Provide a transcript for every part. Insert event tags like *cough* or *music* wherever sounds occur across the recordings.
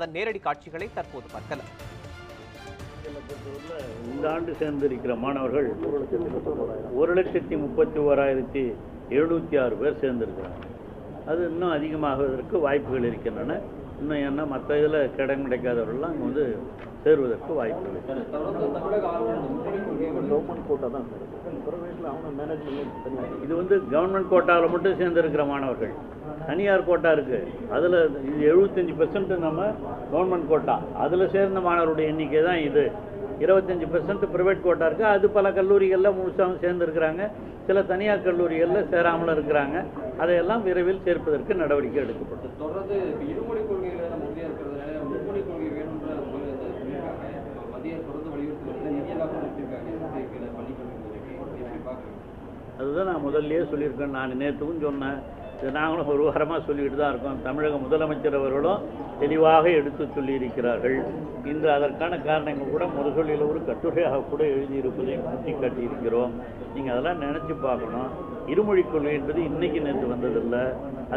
அதன் நேரடி காட்சிகளை தற்போது பார்க்கலாம். இந்த ஆண்டு சேர்ந்திருக்கிற மாணவர்கள் ஒரு லட்சத்தி முப்பத்தி ஓராயிரத்தி எழுநூற்றி ஆறு பேர் சேர்ந்திருக்கிறாங்க. அது இன்னும் அதிகமாகுவதற்கு வாய்ப்புகள் இருக்கின்றன. இன்னும் என்ன மற்ற இதில் கடன் கிடைக்காதவர்கள்லாம் அங்கே வந்து சேருவதற்கு வாய்ப்புகள் இருக்கு. தொடர்ந்து தமிழக ஆளுநர் மும்மொழி கொள்கை கவர்மெண்ட் கோட்டா தான் பிரைவேட்டில் அவங்க மேனேஜ்மெண்ட் இது வந்து கவர்மெண்ட் கோட்டாவில் மட்டும் சேர்ந்திருக்கிற மாணவர்கள். தனியார் கோட்டா இருக்கு. அதில் இது எழுபத்தஞ்சி பெர்சன்ட் நம்ம கவர்மெண்ட் கோட்டா அதில் சேர்ந்த மாணவருடைய எண்ணிக்கை தான் இது. இருபத்தஞ்சி பெர்சன்ட் ப்ரைவேட் கோட்டா இருக்குது அது பல கல்லூரிகளில் முழுசாகவும் சேர்ந்துருக்கிறாங்க. சில தனியார் கல்லூரிகளில் சேராமல் இருக்கிறாங்க. அதையெல்லாம் விரைவில் சேர்ப்பதற்கு நடவடிக்கை எடுக்கப்படும். அதுதான் நான் முதல்லையே சொல்லியிருக்கேன் நான் நேற்றுக்கும் சொன்னேன். இது நாங்களும் ஒரு வாரமாக சொல்லிட்டு தான் இருக்கோம். தமிழக முதலமைச்சர் அவர்களும் தெளிவாக எடுத்து சொல்லியிருக்கிறார்கள். இன்று அதற்கான காரணங்கள் கூட முரசொலியில் ஒரு கட்டுரையாக கூட எழுதியிருப்பதை சுட்டி காட்டியிருக்கிறோம். நீங்கள் அதெல்லாம் நினச்சி பார்க்கணும். இருமொழிக் கொள்கை என்பது இன்றைக்கி நேற்று வந்ததில்லை.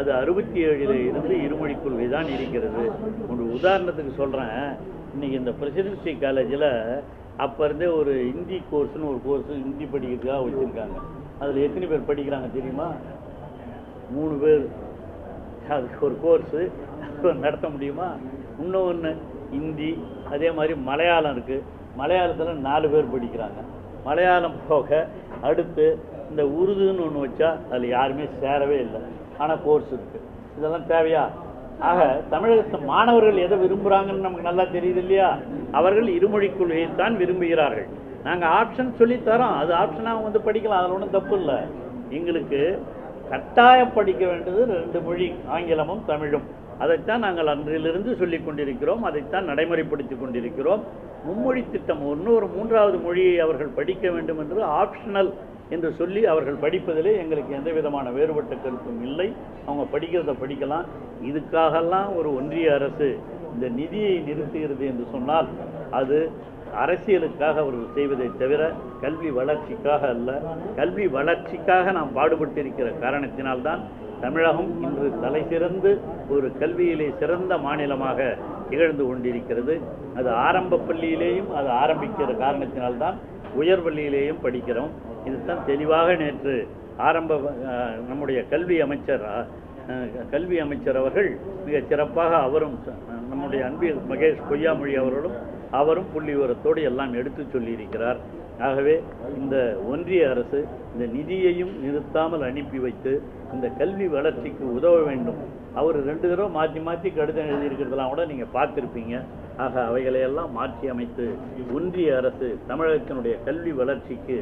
அது அறுபத்தி ஏழில் இருந்து இருமொழிக் கொள்கை தான் இருக்கிறது. ஒரு உதாரணத்துக்கு சொல்கிறேன் இன்றைக்கி இந்த பிரசிடென்சி காலேஜில் அப்போ இருந்தே ஒரு ஹிந்தி கோர்ஸ்னு ஒரு கோர்ஸ் ஹிந்தி படிக்கிறதுக்காக வச்சுருக்காங்க. அதில் எத்தனை பேர் படிக்கிறாங்க தெரியுமா? மூணு பேர். அதுக்கு ஒரு கோர்ஸு *laughs* நடத்த முடியுமா? இன்னும் ஒன்று ஹிந்தி அதே மாதிரி மலையாளம் இருக்குது மலையாளத்தில் நாலு பேர் படிக்கிறாங்க. மலையாளம் போக அடுத்து இந்த உருதுன்னு ஒன்று வச்சா அதில் யாருமே சேரவே இல்லை. ஆனால் கோர்ஸ் இருக்குது இதெல்லாம் தேவையா? ஆக தமிழகத்து மாணவர்கள் எதை விரும்புகிறாங்கன்னு நமக்கு நல்லா தெரியுது இல்லையா? அவர்கள் இருமொழி கொள்கையை தான் விரும்புகிறார்கள். நாங்கள் ஆப்ஷன் சொல்லி தரோம் அது ஆப்ஷனாக வந்து படிக்கலாம். அதில் ஒன்றும் தப்பு இல்லை. எங்களுக்கு கட்டாயம் படிக்க வேண்டியது ரெண்டு மொழி ஆங்கிலமும் தமிழும். அதைத்தான் நாங்கள் அன்றிலிருந்து சொல்லி கொண்டிருக்கிறோம். அதைத்தான் நடைமுறைப்படுத்தி கொண்டிருக்கிறோம். மும்மொழி திட்டம் ஒன்று ஒரு மூன்றாவது மொழியை அவர்கள் படிக்க வேண்டும் என்று ஆப்ஷனல் என்று சொல்லி அவர்கள் படிப்பதிலே எங்களுக்கு எந்த விதமான வேறுபட்ட கருத்தும் இல்லை. அவங்க படிக்கிறத படிக்கலாம். இதுக்காகலாம் ஒரு ஒன்றிய அரசு இந்த நிதியை நிறுத்துகிறது என்று சொன்னால் அது அரசியலுக்காக அவர்கள் செய்வதை தவிர கல்வி வளர்ச்சிக்காக அல்ல. கல்வி வளர்ச்சிக்காக நாம் பாடுபட்டிருக்கிற காரணத்தினால்தான் தமிழகம் இன்று தலை சிறந்து ஒரு கல்வியிலே சிறந்த மாநிலமாக திகழ்ந்து கொண்டிருக்கிறது. அது ஆரம்ப பள்ளியிலேயும் அது ஆரம்பிக்கிற காரணத்தினால்தான் உயர் பள்ளியிலேயும் படிக்கிறோம். இதுதான் தெளிவாக நேற்று ஆரம்ப நம்முடைய கல்வி அமைச்சர் கல்வி அமைச்சர் அவர்கள் மிக சிறப்பாக அவரும் நம்முடைய அன்பில் மகேஷ் பொய்யாமொழி அவர்களும் அவரும் புள்ளி விவரத்தோடு எல்லாம் எடுத்து சொல்லியிருக்கிறார். ஆகவே இந்த ஒன்றிய அரசு இந்த நிதியையும் நிறுத்தாமல் அனுப்பி வைத்து இந்த கல்வி வளர்ச்சிக்கு உதவ வேண்டும். அவர் ரெண்டு தடவை மாற்றி மாற்றி கடிதம் எழுதியிருக்கிறதெல்லாம் கூட நீங்கள் பார்த்துருப்பீங்க. ஆக அவைகளையெல்லாம் மாற்றி அமைத்து ஒன்றிய அரசு தமிழகத்தினுடைய கல்வி வளர்ச்சிக்கு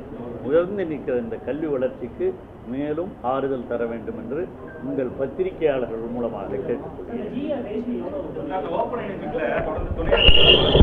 உயர்ந்து நிற்கிற இந்த கல்வி வளர்ச்சிக்கு மேலும் ஆறுதல் தர வேண்டும் என்று உங்கள் பத்திரிகையாளர்கள் மூலமாக கேட்டுக்கொள்கிறேன்.